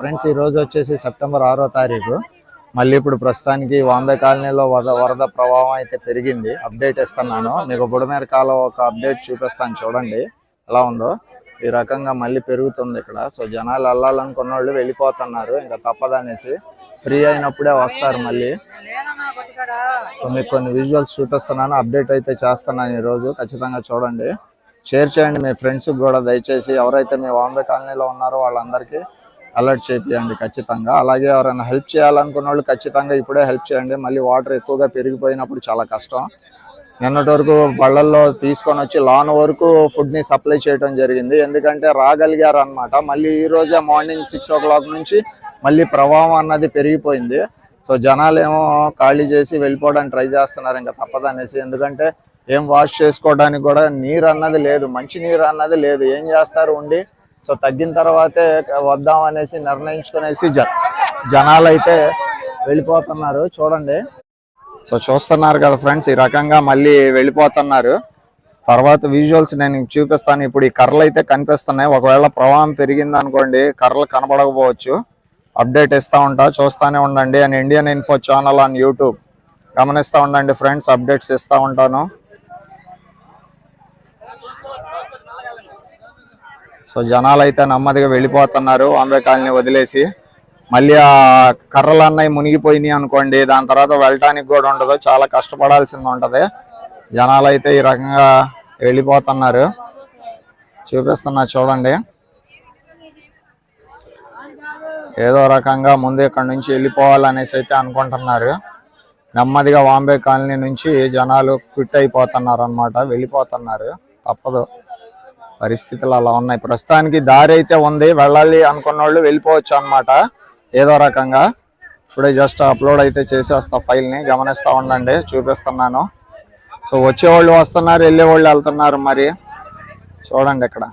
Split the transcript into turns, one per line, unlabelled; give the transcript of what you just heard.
Friends ఈ రోజు వచ్చేసి సెప్టెంబర్ ఆరో తారీఖు. మళ్ళీ ఇప్పుడు ప్రస్తుతానికి వాంబే కాలనీలో వరద వరద ప్రభావం అయితే పెరిగింది. అప్డేట్ ఇస్తున్నాను. మీకు బుడమేర కాలం ఒక అప్డేట్ చూపిస్తాను చూడండి. ఎలా ఉందో. ఈ రకంగా మళ్ళీ పెరుగుతుంది ఇక్కడ. సో జనాలు వెళ్ళాలనుకున్న వాళ్ళు వెళ్ళిపోతున్నారు. ఇంకా తప్పదనేసి ఫ్రీ అయినప్పుడే వస్తారు మళ్ళీ. సో మీకు కొన్ని విజువల్స్ చూపిస్తున్నాను. అప్డేట్ అయితే చేస్తున్నాను ఈ రోజు. ఖచ్చితంగా చూడండి. షేర్ చేయండి మీ ఫ్రెండ్స్ కూడా. దయచేసి ఎవరైతే మీ వాంబే కాలనీలో ఉన్నారో వాళ్ళందరికీ అలర్ట్ చేపియండి ఖచ్చితంగా. అలాగే ఎవరైనా హెల్ప్ చేయాలనుకున్న వాళ్ళు ఖచ్చితంగా ఇప్పుడే హెల్ప్ చేయండి. మళ్ళీ వాటర్ ఎక్కువగా పెరిగిపోయినప్పుడు చాలా కష్టం. నిన్నటి వరకు బళ్ళల్లో తీసుకొని వచ్చి లాన్ వరకు ఫుడ్ని సప్లై చేయడం జరిగింది. ఎందుకంటే రాగలిగారు అనమాట మళ్ళీ ఈ రోజే మార్నింగ్ సిక్స్ ఓ క్లాక్ నుంచి మళ్ళీ ప్రభావం అన్నది పెరిగిపోయింది. సో జనాలు ఏమో ఖాళీ చేసి వెళ్ళిపోవడానికి ట్రై చేస్తున్నారు. ఇంకా తప్పదనేసి ఎందుకంటే ఏం వాష్ చేసుకోవడానికి కూడా నీరు అన్నది లేదు. మంచి నీరు అన్నది లేదు. ఏం చేస్తారు? ఉండి సో తగ్గిన తర్వాతే వద్దాం అనేసి నిర్ణయించుకునేసి జ జనాలు అయితే వెళ్ళిపోతున్నారు. చూడండి. సో చూస్తున్నారు కదా ఫ్రెండ్స్ ఈ రకంగా మళ్ళీ వెళ్ళిపోతున్నారు. తర్వాత విజువల్స్ నేను చూపిస్తాను. ఇప్పుడు ఈ కర్రలు అయితే కనిపిస్తున్నాయి. ఒకవేళ ప్రవాహం పెరిగింది అనుకోండి కర్రలు కనబడకపోవచ్చు. అప్డేట్ ఇస్తా ఉంటా చూస్తానే ఉండండి. And Indian info channel on YouTube. గమనిస్తూ ఉండండి ఫ్రెండ్స్ అప్డేట్స్ ఇస్తూ ఉంటాను. సో జనాలు అయితే నెమ్మదిగా వెళ్ళిపోతున్నారు. వాంబే కాలనీ వదిలేసి. మళ్ళీ ఆ కర్రలు మునిగిపోయినాయి అనుకోండి. దాని తర్వాత వెళ్ళటానికి కూడా ఉండదు. చాలా కష్టపడాల్సింది ఉంటది. జనాలు అయితే ఈ రకంగా వెళ్ళిపోతున్నారు. చూపిస్తున్నా చూడండి. ఏదో రకంగా ముందు ఇక్కడ నుంచి వెళ్ళిపోవాలనేసి అయితే అనుకుంటున్నారు. నెమ్మదిగా వాంబే కాలనీ నుంచి జనాలు క్విట్ అయిపోతున్నారు అనమాట వెళ్ళిపోతున్నారు. తప్పదు. పరిస్థితులు అలా ఉన్నాయి. ప్రస్తుతానికి దారి అయితే ఉంది. వెళ్ళాలి అనుకున్న వాళ్ళు వెళ్ళిపోవచ్చు అనమాట ఏదో రకంగా. ఇప్పుడే జస్ట్ అప్లోడ్ అయితే చేసేస్తా ఫైల్ని. గమనిస్తూ ఉండండి. చూపిస్తున్నాను. సో వచ్చేవాళ్ళు వస్తున్నారు వెళ్ళేవాళ్ళు వెళ్తున్నారు మరి. చూడండి ఇక్కడ.